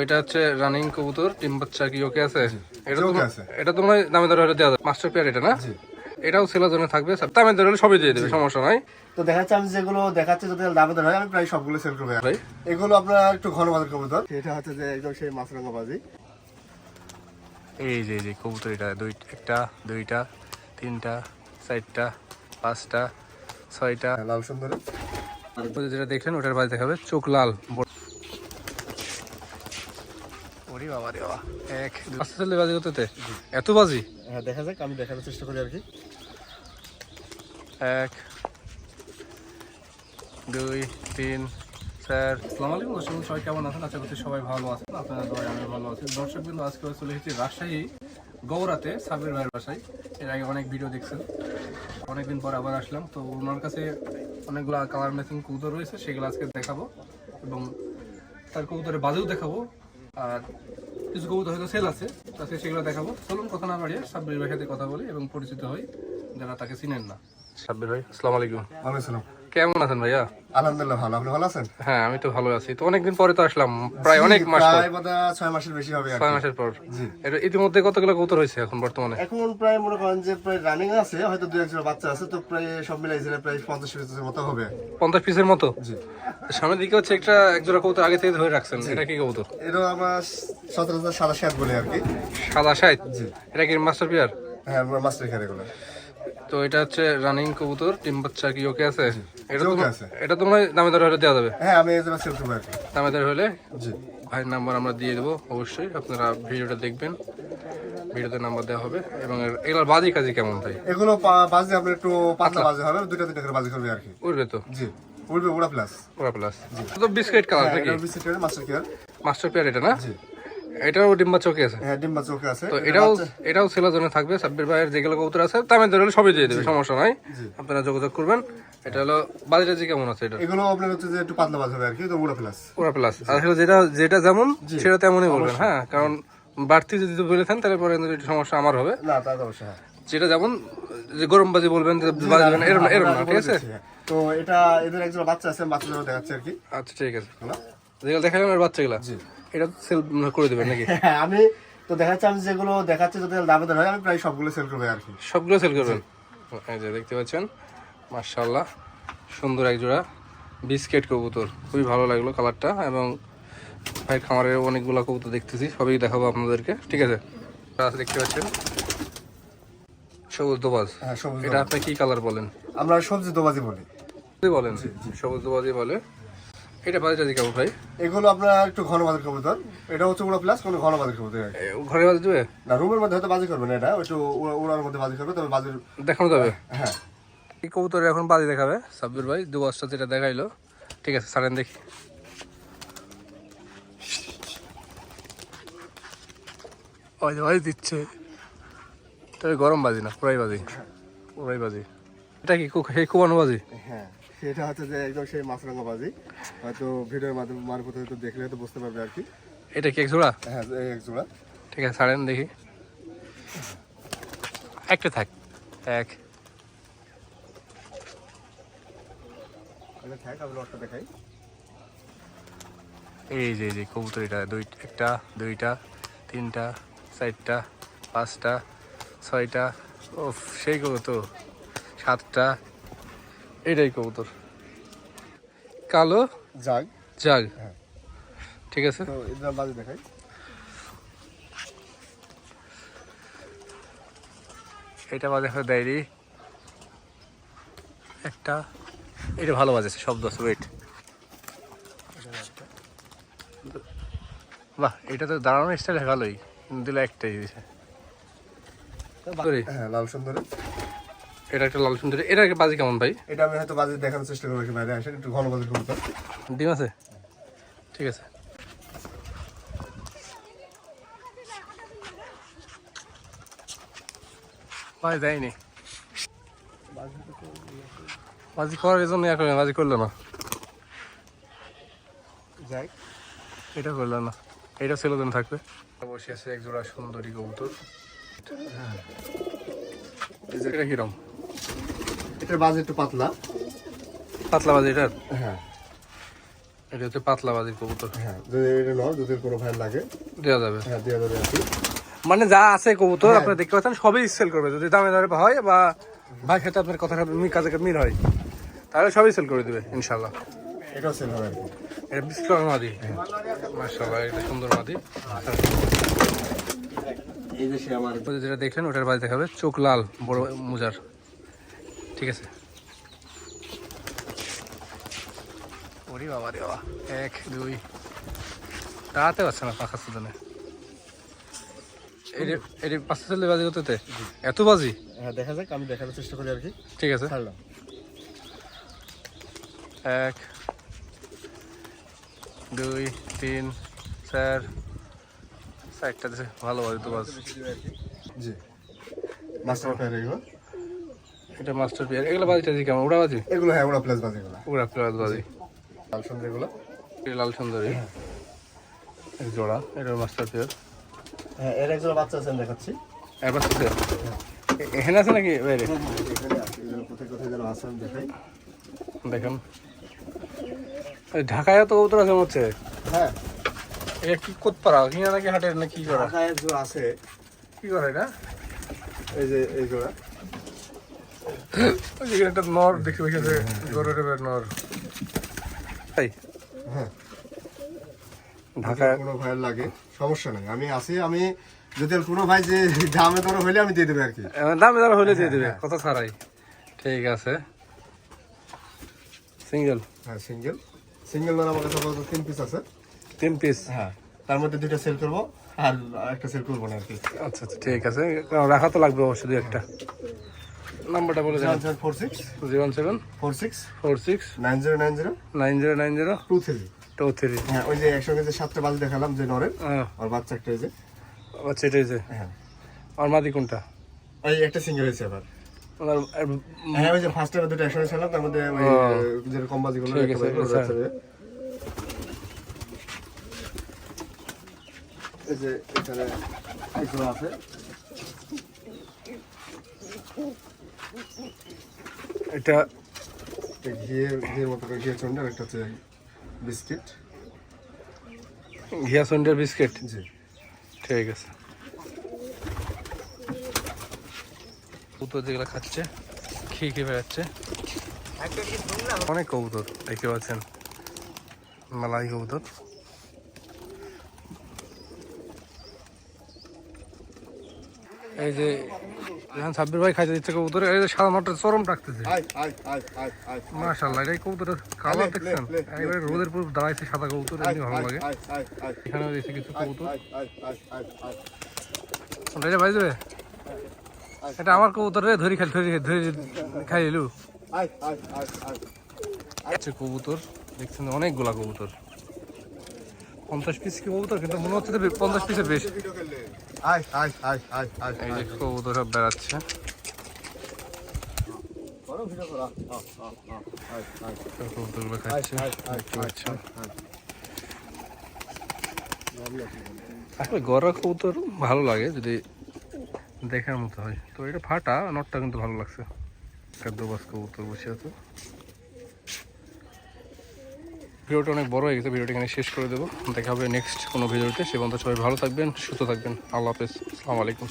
এটা হচ্ছে রানিং কবুতর টিম বাচ্চা কি ওকে আছে? এটা তো। এটা তো দামে দরে হলে দেওয়া মাস্টার পেয়ার এটা না? এটাও সেলার জন্য থাকবে। দামে দরে হলে সবই দিয়ে দেবে সমস্যা নাই। তো দেখাচ্ছে আমি যেগুলো দেখাচ্ছে যদি দামেদার হয় আমি প্রায় সবগুলো সেল করব। ভাই। এগুলো আপনার একটু ঘন বাজার কবুতর। এটা হচ্ছে যে একদম সেই মাছরাঙ্গা বাজি এই যে এই যে কবুতর এটা দুই একটা দুইটা তিনটা চারটা পাঁচটা ছয়টা। লাল সুন্দর। যেটা দেখলেন ওটার বাজি দেখাবে চোখ লাল বড়- ওরে বাবা রে বাবা এক আস্তে চললে বাজি হতে এত বাজি? হ্যাঁ দেখা যাক আমি দেখানোর চেষ্টা করি আর কি। এক দুই তিন আলাইকুম দর্শক সবাই কেমন আছেন? আশা করছি সবাই ভালো আছেন। আপনারা আমি ভালো আছি আজকে চলে এসেছি রাজশাহী গৌরাতে সাবির ভাইয়ের বাসায়। এর আগে অনেক ভিডিও দেখছেন। অনেকদিন পর আবার আসলাম। তো ওনার কাছে অনেকগুলো কালার ম্যাচিং কবুতর রয়েছে সেগুলো আজকে দেখাবো এবং তার কবুতরের বাজেও দেখাবো। আর কিছু কবুতর হয়তো সেল আছে তাকে সেগুলো দেখাবো। চলুন কথা না বাড়িয়ে সাব্বির ভাইয়ের সাথে কথা বলি এবং পরিচিত হই যারা তাকে চিনেন না। সাব্বির ভাই আসসালামু আলাইকুম। ভালো ছিলাম কেমন আছেন ভাইয়া? আলহামদুলিল্লাহ ভালো। আপনি ভালো আছেন? হ্যাঁ আমি তো ভালো আছি। তো অনেকদিন পরে তো আসলাম। প্রায় অনেক মাস প্রায় বোধহয় ছয় মাসের বেশি হবে ছয় মাসের পর। এটা ইতিমধ্যে কতগুলো কবুতর হয়েছে এখন বর্তমানে? এখন প্রায় মনে করেন যে প্রায় রানিং আছে হয়তো দু একজন বাচ্চা আছে তো প্রায় সব মিলাই ছিল প্রায় পঞ্চাশ পিসের মতো হবে। পঞ্চাশ পিসের মতো? জি। সামনের দিকে হচ্ছে একটা একজোড়া কবুতর আগে থেকে ধরে রাখছেন। এটা কি কবুতর? এটা আমার সতেরো হাজার সাদা ষাট বলে আর কি। সাদা জি। এটা কি মাস্টার পিয়ার হ্যাঁ মাস্টার খেয়ার এগুলো। তো এটা হচ্ছে রানিং কবুতর টিম বাচ্চা কি ওকে আছে? এটা তো। এটা তো মনে দামে দরে হলে দেওয়া যাবে? হ্যাঁ আমি এই সেল করব দামে দরে হলে? জি। ভাইয়ের নাম্বার আমরা দিয়ে দেবো অবশ্যই। আপনারা ভিডিওটা দেখবেন ভিডিওতে নাম্বার দেওয়া হবে। এবং এগুলোর বাজি কাজে কেমন তাই এগুলো বাজে আপনার একটু পাতলা বাজে হবে দুইটা তিনটা করে বাজে করবে আর কি। উঠবে তো? জি উঠবে ওরা প্লাস ওরা প্লাস তো বিস্কিট কালার নাকি? এটা বিসি করে মাস্টার কেয়ার মাস্টার পেয়ার এটা না? জি। এটাও ডিম্বা চোখে আছে। হ্যাঁ ডিম্বা চৌকে আছে। তো এটাও এটাও সেলার জন্য থাকবে। সাব্বির ভাইয়ের যেগুলো কবুতর আছে হলে সবই দিয়ে দেবে সমস্যা নাই। আপনারা যোগাযোগ করবেন। এটা হলো বাজেটা যে কেমন আছে এটা? এগুলো আপনার হচ্ছে যে একটু পাতলা বাজ হবে আর কি তো ওরা প্লাস ওরা প্লাস আর হলো যেটা যেটা যেমন সেটা তেমনই বলবেন হ্যাঁ কারণ বাড়তি যদি বলেছেন তাহলে পরে কিন্তু সমস্যা আমার হবে। না তা হ্যাঁ। যেটা যেমন যে গরম বাজি বলবেন এরকম এরকম না ঠিক আছে? হ্যাঁ। তো এটা এদের একজন বাচ্চা আছে বাচ্চা দেখাচ্ছে আর কি। আচ্ছা ঠিক আছে? যেগুলো দেখালাম এর বাচ্চাগুলা। জি। এটা সেল করে দেবেন নাকি? হ্যাঁ, আমি তো দেখাচ্ছি আমি যেগুলো দেখাচ্ছি যদি দামেদার হয় আমি প্রায় সবগুলো সেল করব আর কি। সবগুলো সেল করবেন? এই যে দেখতে পাচ্ছেন মার্শাল্লাহ সুন্দর এক জোড়া বিস্কেট কবুতর। খুবই ভালো লাগল কালারটা এবং ভাই খামারের অনেকগুলো কবুতর দেখতেছি সবই দেখাবো আপনাদেরকে ঠিক আছে? দেখতে পাচ্ছেন সবুজ দোবাজ। হ্যাঁ সবুজ এটা আপনি কি কালার বলেন? আমরা সবজি দোবাজি বলি। বলেন? সবুজ দোবাজই বলে। এটা বাজারটা দিকে ভাই। এগুলো আপনার একটু ঘন বাজার কবুতর এটা হচ্ছে ওরা প্লাস কোনো ঘন বাজার কবুতর ঘরে বাজার দেবে? না রুমের মধ্যে হয়তো বাজি করবে না এটা একটু ওড়ার মধ্যে বাজি করবে তবে বাজির দেখানো যাবে? হ্যাঁ। এই কবুতর এখন বাজি দেখাবে সাব্বির ভাই। দুবাজটা যেটা দেখাইলো। ঠিক আছে সারেন দেখি। ওই বাজি দিচ্ছে। তবে গরম বাজি না পুরাই বাজি। পুরাই বাজি। এটা কি কু- বাজি? হ্যাঁ। সেটা হচ্ছে যে একদম সেই মাছরাঙ্গা বাজি হয়তো ভিডিওর মাধ্যমে মারফত হয়তো দেখলে হয়তো বুঝতে পারবে আর কি। এটা কি এক জোড়া? হ্যাঁ এই এক জোড়া। ঠিক আছে ছাড়েন দেখি। একটা থাক এক। থাক আমি লটটা দেখাই। এই যে যে কবুতর এটা দুই একটা দুইটা তিনটা চারটা পাঁচটা ছয়টা ও সেই কবুতর। সাতটা এটাই কবুতর। কালো? জাগ জাগ হ্যাঁ। ঠিক আছে। তো এদের বাজি দেখাই। এটা বাজে হয় ডায়েরি একটা। এটা ভালো বাজেছে শব্দ আছে ওয়েট বাহ এটা তো দাঁড়ানো স্টাইল ভালোই। দিলে একটাই দিয়েছে হ্যাঁ লাল সুন্দরী। এটা একটা লাল সুন্দর। এটা একটা বাজি কেমন ভাই? এটা আমি হয়তো বাজি দেখানোর চেষ্টা করব বাইরে আসেন একটু ঘন বাজি কবুতর ডিম আছে? ঠিক আছে। ভাই দেয়নি। বাজি করার জন্য করে বাজি করল না। যাই। এটা করল না। এটা ছিল দিন থাকবে। বসে আছে এক জোড়া সুন্দরী কবুতর। এটা কিরম এটার বাজি একটু পাতলা। পাতলা বাজি এটার? হ্যাঁ। এটা হচ্ছে পাতলা বাজির কবুতর। হ্যাঁ যদি এটা নয় যদি কোনো ভাই লাগে। দেওয়া যাবে। হ্যাঁ দেওয়া যাবে আর মানে যা আছে কবুতর হ্যাঁ। আপনারা দেখতে পাচ্ছেন সবই সেল করবে। যদি দামে দামে হয় বা ভাই সাথে আপনার কথা মিল কাজে মিল হয় তাহলে সবই সেল করে দেবে ইনশাল্লাহ এটাও সেল হবে এটা বিস্কুট মাদি। মাশাআল্লাহ এটা সুন্দর মাদি। এই যে সে আমার যেটা দেখলেন ওটার বাড়ি দেখাবে চোখ লাল বড় মুজার। ঠিক আছে। ওরে বাবা রে বাবা। এক দুই। তাড়াতে পারছে না পাখা সুদনে এটি চল্লিশ বাজি এত বাজি? হ্যাঁ দেখা যাক আমি দেখানোর চেষ্টা করি আর কি। ঠিক আছে। ছাড়লাম। এক দুই তিন চার। চারটা ভালো বাজি তো বাজ। জি। মাস্টার এটা মাস্টার পিয়ার এগুলো বাজিটা দিই কেমন? ওটা বাজি? এগুলো হ্যাঁ ওরা প্লাস বাজ এগুলো। ওরা প্লাস বাজি। লাল সুন্দর এগুলো। লাল সুন্দরী। এক জোড়া এটা মাস্টার পিয়ার হ্যাঁ এর একজন বাচ্চা আছেন দেখাচ্ছি। এখানে আছে নাকি? বাইরে এখানে আছে, আছে আমি দেখাই। দেখেন। ঢাকায় তো কবুতর আছে হচ্ছে? হ্যাঁ। এটা কি করতে পারা কিনা নাকি হাটের না কি করা? ঢাকায় যে আছে। কি করা এটা? এই যে এই জোড়া। ওই যে একটা নর দেখতে পাচ্ছি যে গরুরের নর। তাই হ্যাঁ। ঢাকায় কোনো ভাইয়ের লাগে সমস্যা নাই। আমি আছি আমি যদি কোনো ভাই যে দামে দরে হইলে আমি দিয়ে দেবো আর কি। দামে দামে হলে দিয়ে দেবে কথা ছাড়াই। ঠিক আছে। সিঙ্গেল। হ্যাঁ সিঙ্গেল। সিঙ্গেল আমার কাছে আপাতত তিন পিস আছে। তিন পিস হ্যাঁ তার মধ্যে দুইটা সেল করব আর একটা সেল করব না আর কি। আচ্ছা আচ্ছা ঠিক আছে। রাখা তো লাগবে অবশ্যই একটা। নাম্বারটা বলে দেন। Four six. Zero seven four six. Four six nine zero nine zero. Nine zero nine zero two three. Two three. হ্যাঁ ওই যে একসঙ্গে যে সাতটা বাজি দেখালাম যে নরের হ্যাঁ। আর বাচ্চা একটা এই যে। আচ্ছা এটাই যে। হ্যাঁ। আর মাদি কোনটা? ওই একটা সিঙ্গেল হয়েছে আবার। হ্যাঁ ওই যে ফার্স্ট টাইমে দুটো একসঙ্গে ছিলাম তার মধ্যে ওই বাজিগুলো। যাচ্ছে। এই যে এখানে এগুলো আছে। এটা ঘিয়ের মতো একটা হচ্ছে বিস্কিট। ঘিয়া সন্ডের বিস্কিট জি। ঠিক আছে। কবুতর যেগুলো খাচ্ছে খেয়ে খেয়ে বেড়াচ্ছে। অনেক কবুতর দেখতে পাচ্ছেন। মালাই কবুতর। এই যে এখন সাব্বির ভাই খাইতে দিচ্ছে কবুতর এই যে সাদা মাঠটা চরম রাখতেছে মাশাল্লাহ এটাই কবুতরের কালার দেখছেন? একবারে রোদের পুরো দাঁড়াইছে সাদা কবুতর এমনি ভালো লাগে। এখানেও দিয়েছে কিছু কবুতর। এটা ভাই দেবে এটা আমার কবুতর রে ধরি খাই ধরি ধরি খাই এলু। কবুতর দেখছেন অনেকগুলা কবুতর। পঞ্চাশ পিস কি কবুতর? কিন্তু মনে হচ্ছে পঞ্চাশ পিসের বেশি। এই যে কবুতর সব বেড়াচ্ছে। কবুতরগুলো খাচ্ছে। দেখতে আসলে গড়া কবুতর ভালো লাগে যদি দেখার মতো হয়। তো এটা ফাটা নটটা কিন্তু ভালো লাগছে। দুবাস কবুতর বসে আছে। ভিডিওটা অনেক বড় হয়ে গেছে, ভিডিওটা এখানে শেষ করে দেবো। দেখা হবে নেক্সট কোনো ভিডিওতে। সে পর্যন্ত সবাই ভালো থাকবেন, সুস্থ থাকবেন। আল্লাহ হাফেজ। আসসালামু আলাইকুম।